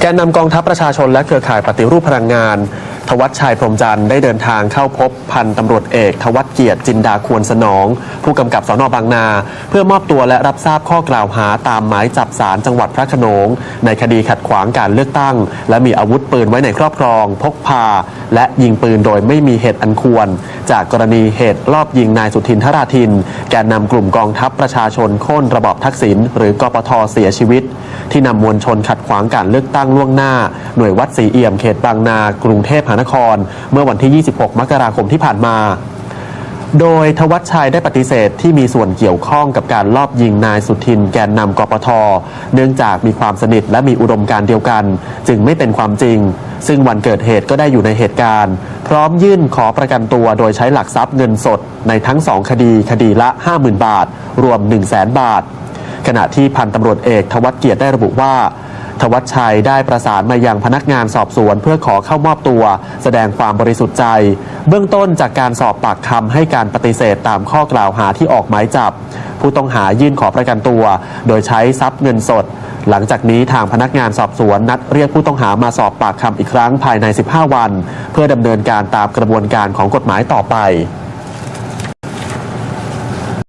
แกนนำกองทัพประชาชนและเครือข่ายปฏิรูปพลังงาน ทวัชชัยพรมจันทร์ได้เดินทางเข้าพบพันตำรวจเอกทวัชเกียรติจินดาควรสนอง ผู้กำกับสนบางนา เพื่อมอบตัวและรับทราบข้อกล่าวหาตามหมายจับสารจังหวัดพระโขนง ในคดีขัดขวางการเลือกตั้ง และมีอาวุธปืนไว้ในครอบครอง พกพา และยิงปืนโดยไม่มีเหตุอันควร จากกรณีเหตุลอบยิงนายสุทินทราทิน แกนนำกลุ่มกองทัพประชาชนโค่นระบอบทักษิณหรือกปทเสียชีวิต ที่นำมวลชนขัดขวางการเลือกตั้งล่วงหน้า หน่วยวัดศรีเอี่ยมเขตบางนา กรุงเทพมหานคร เมื่อวันที่ 26 มกราคมที่ผ่านมา โดยทวัชชัยได้ปฏิเสธที่มีส่วนเกี่ยวข้องกับการลอบยิงนายสุทินแกนนำกปท เนื่องจากมีความสนิทและมีอุดมการเดียวกัน จึงไม่เป็นความจริง ซึ่งวันเกิดเหตุก็ได้อยู่ในเหตุการณ์ พร้อมยื่นขอประกันตัวโดยใช้หลักทรัพย์เงินสด ในทั้งสองคดีคดีละ 50,000 บาท รวม 1 0 0 0 0แบาทขณะที่พันตำรวจเอกทวัชเกียรติได้ระบุว่า ทวัชชัยได้ประสานมายังพนักงานสอบสวนเพื่อขอเข้ามอบตัว แสดงความบริสุทธิ์ใจ เบื้องต้นจากการสอบปากคำให้การปฏิเสธตามข้อกล่าวหาที่ออกหมายจับ ผู้ต้องหายื่นขอประกันตัว โดยใช้ทรัพย์เงินสด หลังจากนี้ทางพนักงานสอบสวนนัดเรียกผู้ต้องหามาสอบปากคำอีกครั้งภายใน 15 วัน เพื่อดำเนินการตามกระบวนการของกฎหมายต่อไป